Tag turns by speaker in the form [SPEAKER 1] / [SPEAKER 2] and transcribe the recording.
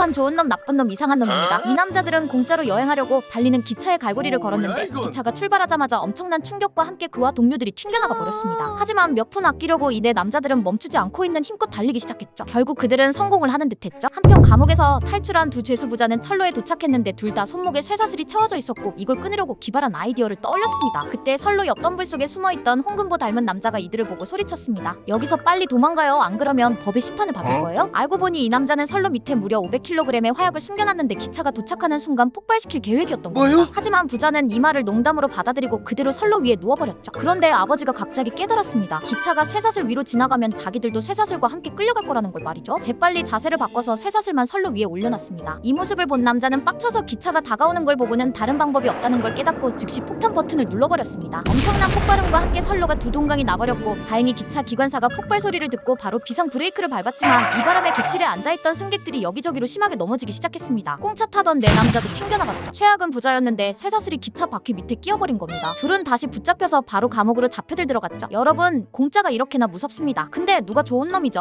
[SPEAKER 1] 한복판 좋은 놈 나쁜 놈 이상한 놈입니다. 이 남자들은 공짜로 여행하려고 달리는 기차의 갈고리를
[SPEAKER 2] 뭐야,
[SPEAKER 1] 걸었는데
[SPEAKER 2] 이건?
[SPEAKER 1] 기차가 출발하자마자 엄청난 충격과 함께 그와 동료들이 튕겨나가 버렸습니다. 하지만 몇 푼 아끼려고 이내 남자들은 멈추지 않고 있는 힘껏 달리기 시작했죠. 결국 그들은 성공을 하는 듯했죠. 한편 감옥에서 탈출한 두 죄수 부자는 철로에 도착했는데 둘 다 손목에 쇠사슬이 채워져 있었고 이걸 끊으려고 기발한 아이디어를 떠올렸습니다. 그때 선로 옆 덤불 속에 숨어있던 홍금보 닮은 남자가 이들을 보고 소리쳤습니다. 여기서 빨리 도망가요. 안 그러면 법의 심판을 받을
[SPEAKER 2] 어?
[SPEAKER 1] 거예요. 알고 보니 이 남자는 선로 밑에 무려 500kg의 화약을 숨겨놨는데 기차가 도착하는 순간 폭발시킬 계획이었던
[SPEAKER 2] 뭐요?
[SPEAKER 1] 겁니다. 하지만 부자는 이 말을 농담으로 받아들이고 그대로 선로 위에 누워버렸죠. 그런데 아버지가 갑자기 깨달았습니다. 기차가 쇠사슬 위로 지나가면 자기들도 쇠사슬과 함께 끌려갈 거라는 걸 말이죠. 재빨리 자세를 바꿔서 쇠사슬만 선로 위에 올려놨습니다. 이 모습을 본 남자는 빡쳐서 기차가 다가오는 걸 보고는 다른 방법이 없다는 걸 깨닫고 즉시 폭탄 버튼을 눌러버렸습니다. 엄청난 폭발음과 함께 선로가 두 동강이 나버렸고 다행히 기차 기관사가 폭발 소리를 듣고 바로 비상 브레이크를 밟았지만 이 바람에 객실에 앉아있던 승객들이 여기저기로 심 하게 넘어지기 시작했습니다. 꽁차 타던 네 남자도 튕겨나갔죠. 최악은 부자였는데 쇠사슬이 기차 바퀴 밑에 끼어버린 겁니다. 둘은 다시 붙잡혀서 바로 감옥으로 잡혀들 들어갔죠. 여러분 공짜가 이렇게나 무섭습니다. 근데 누가 좋은 놈이죠?